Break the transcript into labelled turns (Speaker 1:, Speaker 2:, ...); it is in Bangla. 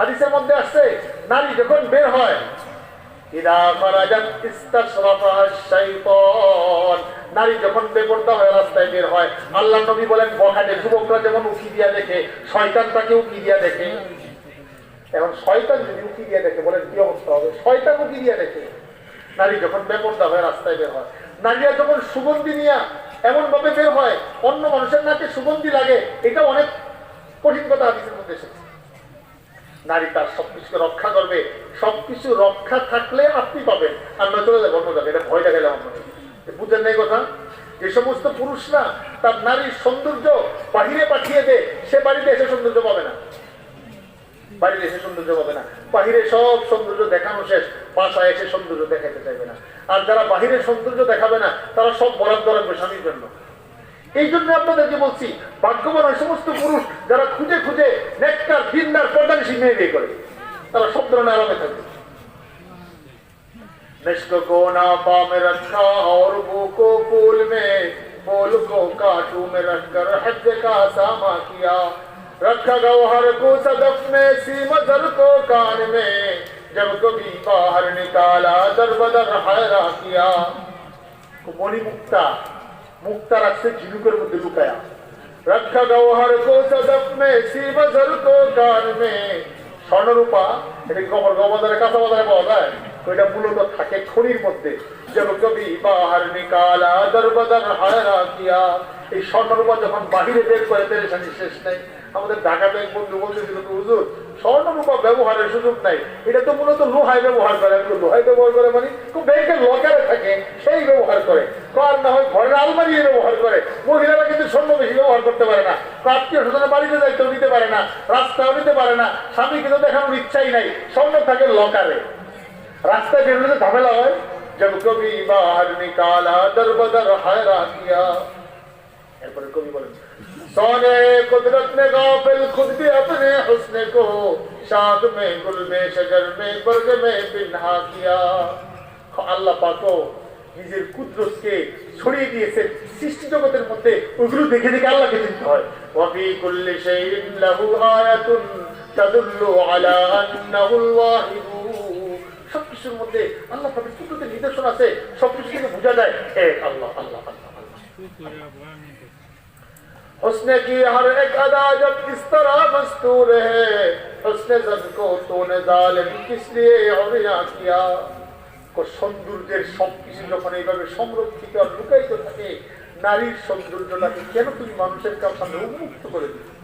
Speaker 1: হাদিসের মধ্যে আসছে, নারী যখন বের হয় নারী যখন বেপরদা হয়ে রাস্তায় বের হয়, আল্লাহ নবী বলেন, বখাটে যুবকরা যেমন উকি দিয়া দেখে শয়তান তাকে উকি দিয়া দেখে। এখন শয়তান যদি উকি দিয়া দেখে, বলেন, কি অবস্থা হবে? শয়তান উকি দিয়া দেখে। নারী যখন বেপরদা হয়ে রাস্তায় বের হয়, নারীরা যখন সুগন্ধি নিয়ে এমন ভাবে বের হয়, অন্য মানুষের নাকে সুগন্ধি লাগে, এটা অনেক কঠিন কথা হাদিসের মধ্যে এসেছে নারী তার সবকিছুকে রক্ষা করবে। সবকিছু রক্ষা থাকলে আপনি পাবেন। আমরা চলে যাব, অন্য এটা ভয় দেখালাম আপনাকে বুঝেন নাই কথা? যে সমস্ত পুরুষরা তার নারীর সৌন্দর্য বাহিরে পাঠিয়ে দেয়, সে বাড়িতে এসে সৌন্দর্য পাবে না। বাড়িতে এসে সৌন্দর্য পাবে না। বাহিরে সব সৌন্দর্য দেখানো শেষ। বাসায় এসে সৌন্দর্য দেখাতে চাইবে না। আর যারা বাহিরের সৌন্দর্য দেখাবে না, তারা সব বরাদ্দ রাখবে স্বামীর জন্য। এই জন্য আপনাদেরকে বলছি ভাগ্যবান ওই সমস্ত পুরুষ যারা খুঁজে খুঁজে নেকটার ভিন্দার পর্দানিসী মেয়ে বিয়ে করে তারা সব ধরনের আরামে থাকবে निष्क को नापा में रखा और वो को फूल में फूल को काटू में रखकर हज का सामा किया रखा गौहर को सदफ में सीम दर को कान में जब कभी बाहर निकाला दर बदर हैरा किया মণি মুক্তা মুক্তা রাখছে ঝিনুকের মধ্যে লুকায়া। রক্ষা গৌহর কো সদফ মে শিব ধর কো গান মে। স্বর্ণরূপা এটা গোবর গবাদারে কাঁচা বাজারে পাওয়া যায়। ওইটা মূলত থাকে খনির মধ্যে। জব কবি বাহার নিকালা দরবদর হায়রা কিয়া এই স্বর্ণরূপা যখন বাহিরে বের করে পেরেছানি শেষ নেই। আমাদের ঢাকাতে এক বন্ধু বলতেছিল তো হুজুর, স্বর্ণরূপা ব্যবহারের সুযোগ নাই। এটা তো মূলত লোহায় ব্যবহার করে। লোহায় ব্যবহার করে মানে? ব্যাংকের লকারে থাকে, সেই ব্যবহার করে। কার না হয় ঘরের আলমারি ব্যবহার করে। মহিলারা কিন্তু স্বর্ণ বেশি ব্যবহার করতে পারে না। আত্মীয় স্বজনের বাড়িতে যাইতেও নিতে পারে না, রাস্তাও নিতে পারে না। স্বামী কিন্তু দেখানোর ইচ্ছাই নাই। স্বর্ণ থাকে লকারে। রাস্তায় বেরোলে ঝামেলা হয় জব কবি বাহার নিকালা দরবদর হায়রা কিয়া এরপরে কবি বলেন सोने कुदरत ने गाफिल खुद भी अपने हुस्न को शाद में गुल में शजर में बर्ग में बिन्हा किया আল্লাহ পাকও নিজের কুদরতকে ছড়িয়ে দিয়েছে সৃষ্টি জগতের মধ্যে ওইগুলো দেখে দেখে আল্লাহকে চিনতে হয় ওয়াফি কুল্লি শাইইন লাহু আয়াতুন তাদুল্লু আলা আন্নাহুল ওয়াহিদু সবকিছুর মধ্যে আল্লাহ পাকের কুদরতের নিদর্শন আছে সবকিছু থেকে বোঝা যায় এক আল্লাহ আল্লাহ আল্লাহ আল্লাহ उसने की हर एक अदा जब इस तरह मस्तूर है उसने जब को तूने जालिम किस लिए औरिया किया কো সৌন্দর্যের সবকিছু যখন এইভাবে সংরক্ষিত আর লুকায়িত থাকে নারীর সৌন্দর্যটাকে কেন তুমি মানুষের কাছে উন্মুক্ত করে দিচ্ছ